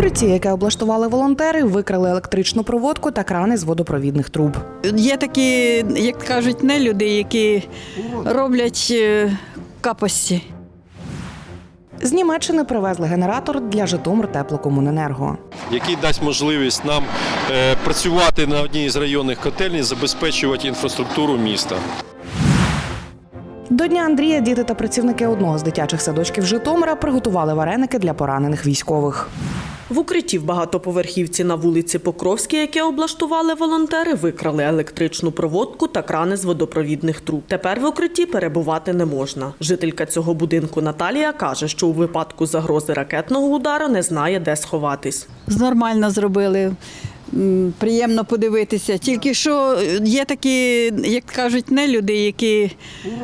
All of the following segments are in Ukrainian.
укритті, яке облаштували волонтери, викрали електричну проводку та крани з водопровідних труб. Є такі, як кажуть, нелюди, які роблять е, капості. З Німеччини привезли генератор для Житомир теплокомуненерго. який дасть можливість нам е, працювати на одній з районних котельні, забезпечувати інфраструктуру міста. До Дня Андрія діти та працівники одного з дитячих садочків Житомира приготували вареники для поранених військових. В укритті в багатоповерхівці на вулиці Покровській, яке облаштували волонтери, викрали електричну проводку та крани з водопровідних труб. Тепер в укритті перебувати не можна. Жителька цього будинку Наталія каже, що у випадку загрози ракетного удару не знає, де сховатись. Нормально зробили. Приємно подивитися. Тільки що є такі, як кажуть, нелюди, які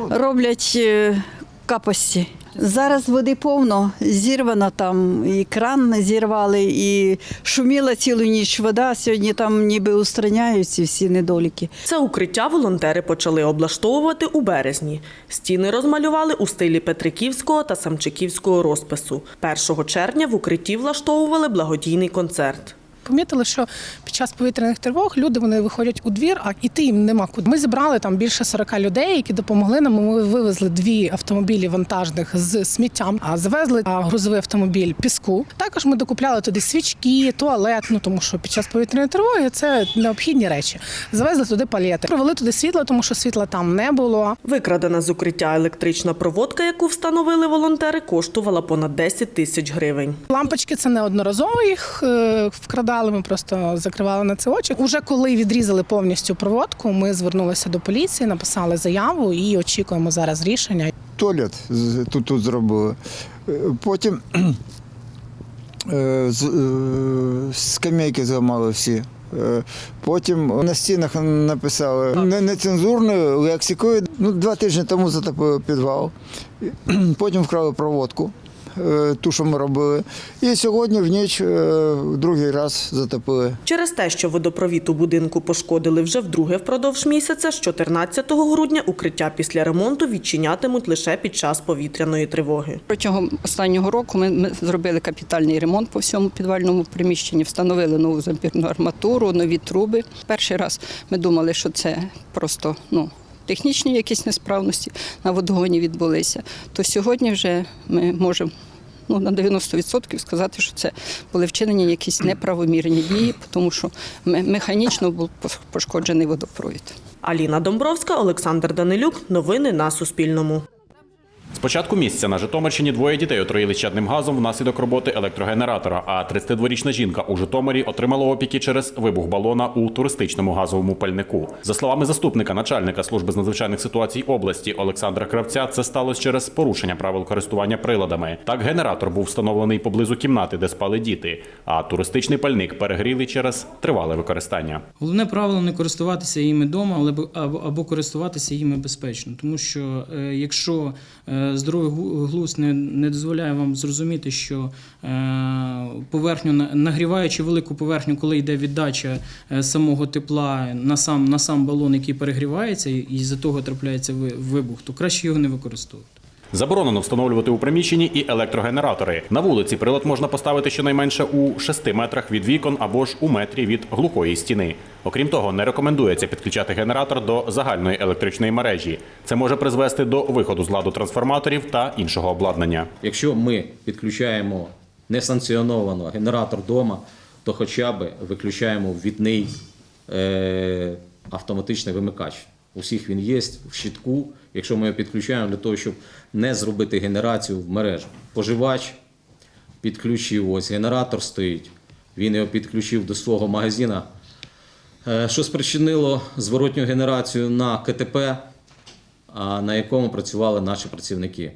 роблять е, капості. Зараз води повно, зірвано там, і кран зірвали, і шуміла цілу ніч вода. Сьогодні там ніби устраняються всі недоліки. Це укриття волонтери почали облаштовувати у березні. Стіни розмалювали у стилі Петриківського та Самчиківського розпису. 1 червня в укритті влаштовували благодійний концерт. Помітили, що час повітряних тривог люди вони виходять у двір, а іти їм нема куди. Ми зібрали там більше 40 людей, які допомогли нам. Ми вивезли дві автомобілі вантажних з сміттям, а завезли грузовий автомобіль піску. Також ми докупляли туди свічки, туалет. Ну тому що під час повітряної тривоги це необхідні речі. Завезли туди палети, провели туди світло, тому що світла там не було. Викрадена з укриття електрична проводка, яку встановили волонтери, коштувала понад 10 тисяч гривень. Лампочки це неодноразово їх е, вкрадали. Ми просто закривали на це очі. Уже коли відрізали повністю проводку, ми звернулися до поліції, написали заяву і очікуємо зараз рішення. туалет тут, тут зробили. Потім е, е, скамейки зламали всі. Е, Потім на стінах написали не- нецензурною лексикою. Ну, два тижні тому затопили підвал. Потім вкрали проводку, ту, що ми робили. І сьогодні в ніч е, другий раз затопили. Через те, що водопровід у будинку пошкодили вже вдруге впродовж місяця, з 14 грудня укриття після ремонту відчинятимуть лише під час повітряної тривоги. Протягом останнього року ми, ми зробили капітальний ремонт по всьому підвальному приміщенні, встановили нову зампірну арматуру, нові труби. Перший раз ми думали, що це просто ну. Технічні якісь несправності на водогоні відбулися, то сьогодні вже ми можемо ну, на 90% сказати, що це були вчинені якісь неправомірні дії, тому що ме- механічно був пошкоджений водопровід. Аліна Домбровська, Олександр Данилюк. Новини на Суспільному. З початку місяця на Житомирщині двоє дітей отруїли чадним газом внаслідок роботи електрогенератора. А 32-річна жінка у Житомирі отримала опіки через вибух балона у туристичному газовому пальнику. За словами заступника начальника служби з надзвичайних ситуацій області Олександра Кравця, це сталося через порушення правил користування приладами. Так, генератор був встановлений поблизу кімнати, де спали діти. А туристичний пальник перегріли через тривале використання. Головне правило не користуватися їми вдома, але або користуватися їми безпечно. Тому що е, якщо е, здоровий глузд не, не дозволяє вам зрозуміти, що е, поверхню на- нагріваючи велику поверхню, коли йде віддача е, самого тепла на сам, на сам балон, який перегрівається, і, з-за того трапляється ви- вибух, то краще його не використовувати. Заборонено встановлювати у приміщенні і електрогенератори. На вулиці прилад можна поставити щонайменше у 6 метрах від вікон або ж у метрі від глухої стіни. Окрім того, не рекомендується підключати генератор до загальної електричної мережі. Це може призвести до виходу з ладу трансформаторів та іншого обладнання. Якщо ми підключаємо несанкціоновано генератор вдома, то хоча б виключаємо ввідний е, автоматичний вимикач. У всіх він є в щитку. Якщо ми його підключаємо для того, щоб не зробити генерацію в мережу. Поживач підключив, ось генератор стоїть, він його підключив до свого магазина, е, що спричинило зворотню генерацію на КТП, на якому працювали наші працівники.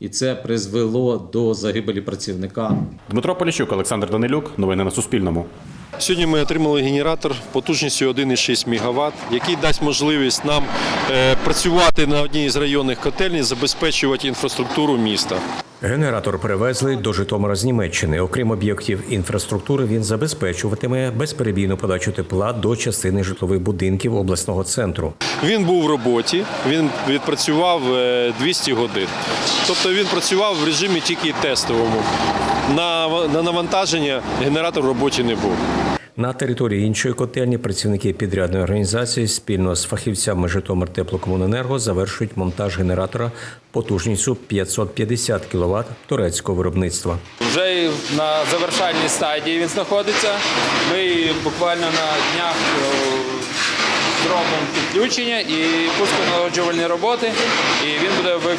І це призвело до загибелі працівника. Дмитро Поліщук, Олександр Данилюк. Новини на Суспільному. Сьогодні ми отримали генератор потужністю 1,6 МВт, який дасть можливість нам е, працювати на одній з районних котельні, забезпечувати інфраструктуру міста. Генератор привезли до Житомира з Німеччини. Окрім об'єктів інфраструктури, він забезпечуватиме безперебійну подачу тепла до частини житлових будинків обласного центру. Він був в роботі, він відпрацював е, 200 годин. Тобто він працював в режимі тільки тестовому. на навантаження генератор в роботі не був. На території іншої котельні працівники підрядної організації спільно з фахівцями Житомир Теплокомуненерго завершують монтаж генератора потужністю 550 кВт турецького виробництва. Вже на завершальній стадії він знаходиться. Ми буквально на днях е, зробимо підключення і пусконаладжувальні роботи, і він буде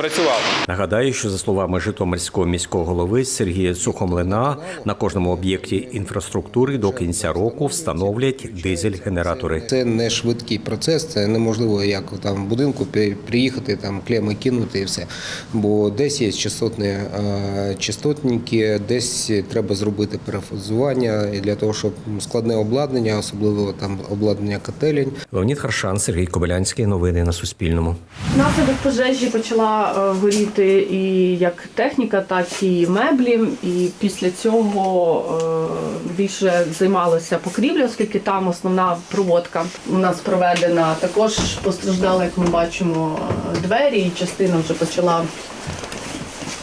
працювати. Нагадаю, що за словами Житомирського міського голови Сергія Сухомлина, на кожному об'єкті інфраструктури до кінця року встановлять дизель-генератори. Це не швидкий процес, це неможливо як там в будинку приїхати, там клеми кинути і все. Бо десь є частотні е, частотники, десь треба зробити перефазування і для того, щоб складне обладнання, особливо там обладнання котелень. Леонід Харшан, Сергій Кобилянський. Новини на Суспільному. Внаслідок пожежі почала горіти і як техніка, так і меблі. І після цього е, більше займалася покрівля, оскільки там основна проводка у нас проведена. Також постраждали, як ми бачимо, е, двері, і частина вже почала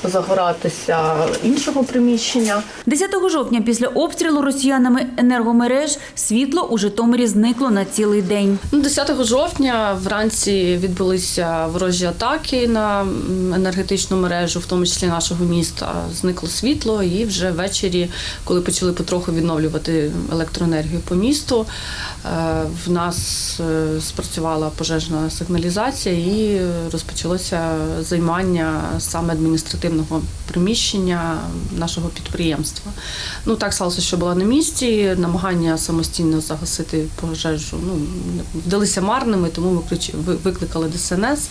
загоратися іншого приміщення. 10 жовтня після обстрілу росіянами енергомереж світло у Житомирі зникло на цілий день. Ну, 10 жовтня вранці відбулися ворожі атаки на енергетичну мережу, в тому числі нашого міста. Зникло світло, і вже ввечері, коли почали потроху відновлювати електроенергію по місту, е, в нас е, спрацювала пожежна сигналізація і розпочалося займання саме Sandholm. Приміщення нашого підприємства. Ну так сталося, що була на місці. Намагання самостійно загасити пожежу ну вдалися марними, тому ми викликали ДСНС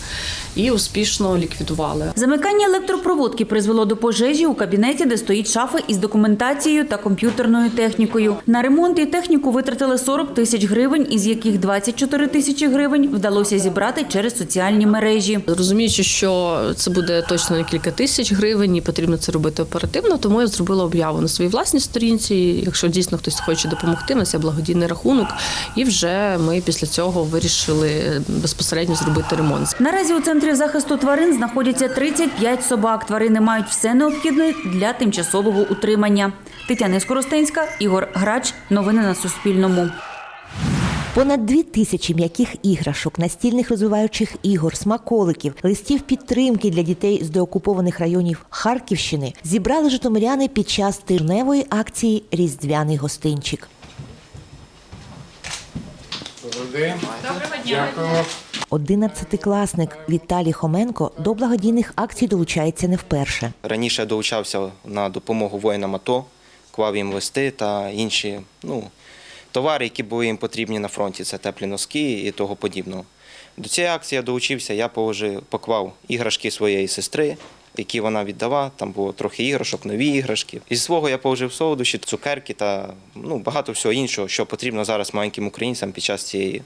і успішно ліквідували. Замикання електропроводки призвело до пожежі у кабінеті, де стоїть шафа із документацією та комп'ютерною технікою. На ремонт і техніку витратили 40 тисяч гривень, із яких 24 тисячі гривень вдалося зібрати через соціальні мережі. Розуміючи, що це буде точно кілька тисяч гривень, і потрібно це робити оперативно, тому я зробила об'яву на своїй власній сторінці. Якщо дійсно хтось хоче допомогти, у нас є благодійний рахунок, і вже ми після цього вирішили безпосередньо зробити ремонт. Наразі у центрі захисту тварин знаходяться 35 собак. Тварини мають все необхідне для тимчасового утримання. Тетяна Скоростенська, Ігор Грач. Новини на Суспільному. Понад дві тисячі м'яких іграшок, настільних розвиваючих ігор, смаколиків, листів підтримки для дітей з деокупованих районів Харківщини зібрали житомиряни під час тижневої акції Різдвяний гостинчик. Одинадцятикласник Віталій Хоменко до благодійних акцій долучається не вперше. Раніше долучався на допомогу воїнам АТО, клав їм листи та інші ну, товари, які були їм потрібні на фронті. Це теплі носки і того подібного. До цієї акції я долучився, я положив, поклав іграшки своєї сестри, які вона віддала. Там було трохи іграшок, нові іграшки. Із свого я положив солодощі, цукерки та ну, багато всього іншого, що потрібно зараз маленьким українцям під час цієї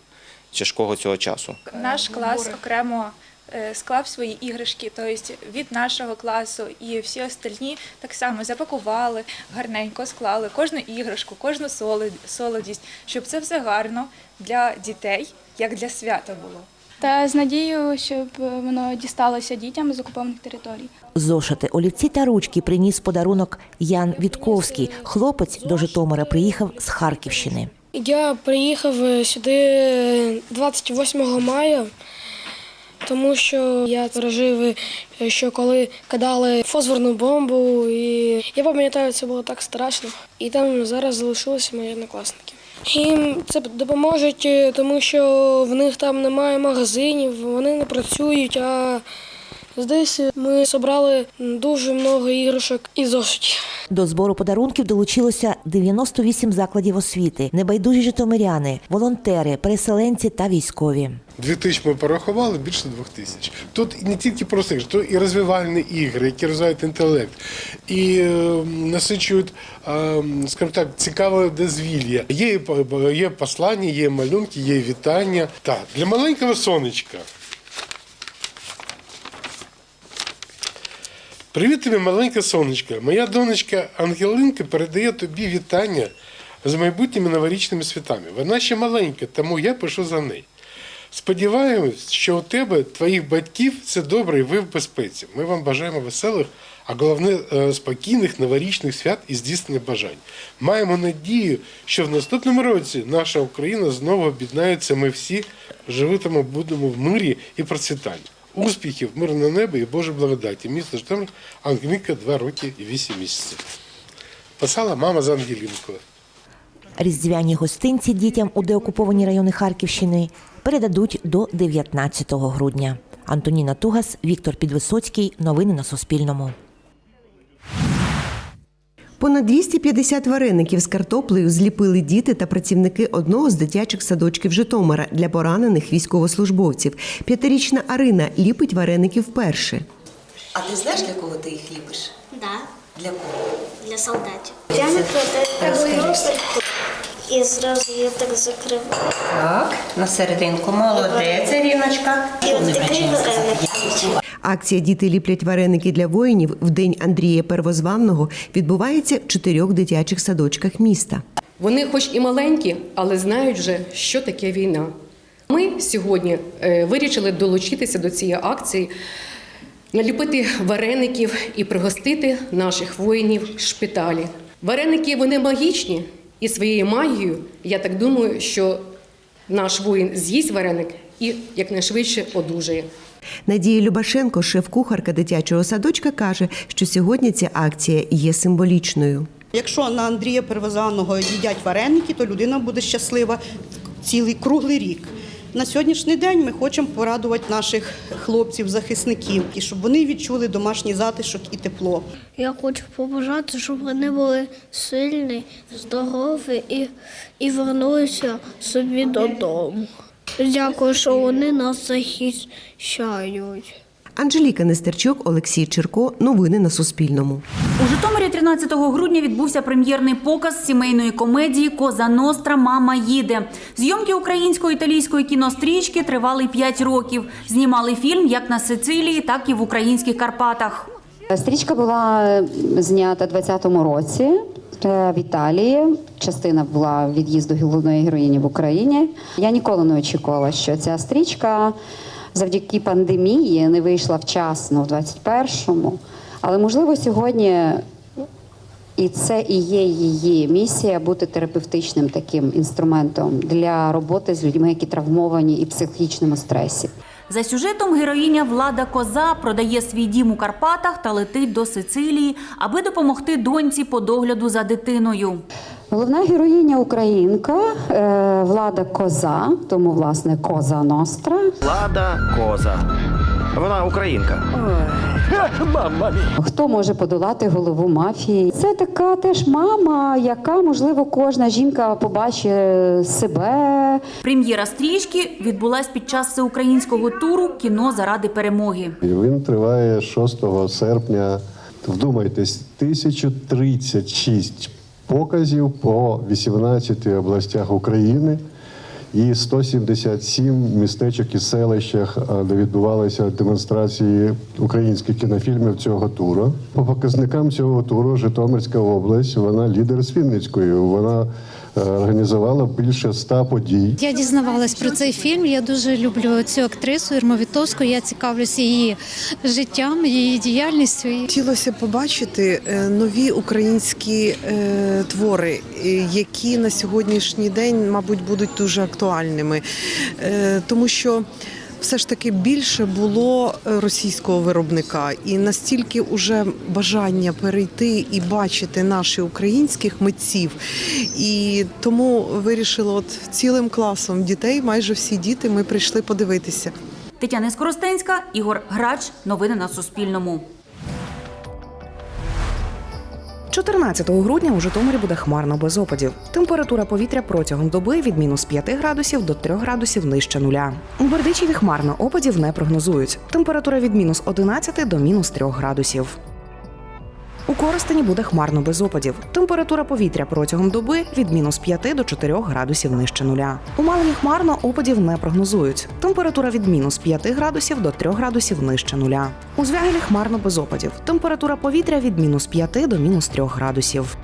тяжкого цього часу. Наш клас окремо склав свої іграшки, тобто від нашого класу і всі остальні так само запакували, гарненько склали кожну іграшку, кожну солод- солодість, щоб це все гарно для дітей, як для свята було. Та з надією, щоб воно дісталося дітям з окупованих територій. Зошити, олівці та ручки приніс подарунок Ян Вітковський. Хлопець до Житомира приїхав з Харківщини. Я приїхав сюди 28 мая, тому що я пережив, що коли кидали фосфорну бомбу, і я пам'ятаю, це було так страшно. І там зараз залишилися мої однокласники. Їм це допоможе, тому що в них там немає магазинів, вони не працюють. А здесь ми зібрали дуже багато іграшок і зошитів. До збору подарунків долучилося 98 закладів освіти, небайдужі житомиряни, волонтери, переселенці та військові. Дві тисячі ми порахували, більше двох тисяч. Тут не тільки просто ігри, тут і розвивальні ігри, які розвивають інтелект, і е, насичують, е, скажімо так, цікаве дозвілля. Є, і- є послання, є малюнки, є вітання. Так, для маленького сонечка. Привіт тобі, маленьке сонечко. Моя донечка Ангелинка передає тобі вітання з майбутніми новорічними святами. Вона ще маленька, тому я пишу за неї. Сподіваємось, що у тебе, твоїх батьків, все добре і ви в безпеці. Ми вам бажаємо веселих, а головне е, спокійних новорічних свят і здійснення бажань. Маємо надію, що в наступному році наша Україна знову об'єднається. Ми всі живитимо, будемо в мирі і процвітанні. Успіхів, мирне небо і Божої благодаті. Місто Житомир, Ангеліка, 2 роки і 8 місяців. Писала мама з Ангелінкою. Різдвяні гостинці дітям у деокуповані райони Харківщини передадуть до 19 грудня. Антоніна Тугас, Віктор Підвисоцький. Новини на Суспільному. Понад 250 вареників з картоплею зліпили діти та працівники одного з дитячих садочків Житомира для поранених військовослужбовців. П'ятирічна Арина ліпить вареники вперше. А ти знаєш, для кого ти їх ліпиш? Да, Для кого? для солдатів. Я накладаю і зразу я так закриваю. Так, на серединку. Молодець, Ріночка. І от такий вареник. Акція Діти ліплять вареники для воїнів в день Андрія Первозванного відбувається в чотирьох дитячих садочках міста. Вони, хоч і маленькі, але знають вже, що таке війна. Ми сьогодні е, вирішили долучитися до цієї акції, наліпити вареників і пригостити наших воїнів в шпиталі. Вареники вони магічні і своєю магією, я так думаю, що наш воїн з'їсть вареник і якнайшвидше одужає. Надія Любашенко, шеф-кухарка дитячого садочка, каже, що сьогодні ця акція є символічною. Якщо на Андрія Первозанного їдять вареники, то людина буде щаслива цілий круглий рік. На сьогоднішній день ми хочемо порадувати наших хлопців-захисників, і щоб вони відчули домашній затишок і тепло. Я хочу побажати, щоб вони були сильні, здорові і, і вернулися собі додому. Дякую, що вони нас захищають. Анжеліка Нестерчук, Олексій Черко. Новини на Суспільному. У Житомирі 13 грудня відбувся прем'єрний показ сімейної комедії Коза Ностра Мама їде. Зйомки українсько-італійської кінострічки тривали 5 років. Знімали фільм як на Сицилії, так і в українських Карпатах. Стрічка була знята у 20-му році е, в Італії. Частина була від'їзду головної героїні в Україні. Я ніколи не очікувала, що ця стрічка завдяки пандемії не вийшла вчасно в 21-му. Але можливо сьогодні і це і є її місія бути терапевтичним таким інструментом для роботи з людьми, які травмовані і психічному стресі. За сюжетом героїня Влада Коза продає свій дім у Карпатах та летить до Сицилії, аби допомогти доньці по догляду за дитиною. Головна героїня українка е, Влада Коза, тому власне Коза Ностра. Влада Коза. Вона українка. Хто може подолати голову мафії? Це така теж мама, яка можливо кожна жінка побачить себе. Прем'єра стрічки відбулась під час всеукраїнського туру Кіно заради перемоги. Він триває 6 серпня. Вдумайтесь, 1036 показів по 18 областях України і 177 містечок і селищах, де відбувалися демонстрації українських кінофільмів цього туру. По показникам цього туру Житомирська область вона лідер з Вінницькою. Вона е, організувала більше ста подій. Я дізнавалась про цей фільм. Я дуже люблю цю актрису Ірму Вітовську. Я цікавлюся її життям, її діяльністю. Хотілося побачити е, нові українські е, твори, е, які на сьогоднішній день, мабуть, будуть дуже актуальними, Е, тому що. Все ж таки більше було е, російського виробника, і настільки уже бажання перейти і бачити наших українських митців. І тому вирішила от цілим класом дітей, майже всі діти, ми прийшли подивитися. Тетяна Скоростенська, Ігор Грач. Новини на Суспільному. 14 грудня у Житомирі буде хмарно без опадів. Температура повітря протягом доби від мінус 5 градусів до 3 градусів нижче нуля. У Бердичеві хмарно опадів не прогнозують. Температура від мінус 11 до мінус 3 градусів. У Коростені буде хмарно без опадів. Температура повітря протягом доби від мінус 5 до 4 градусів нижче нуля. У Малині хмарно опадів не прогнозують. Температура від мінус 5 градусів до 3 градусів нижче нуля. У Звягелі хмарно без опадів. Температура повітря від мінус 5 до мінус 3 градусів.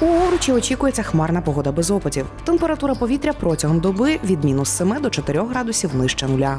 У Овручі очікується хмарна погода без опадів. Температура повітря протягом доби від мінус 7 до 4 градусів нижче нуля.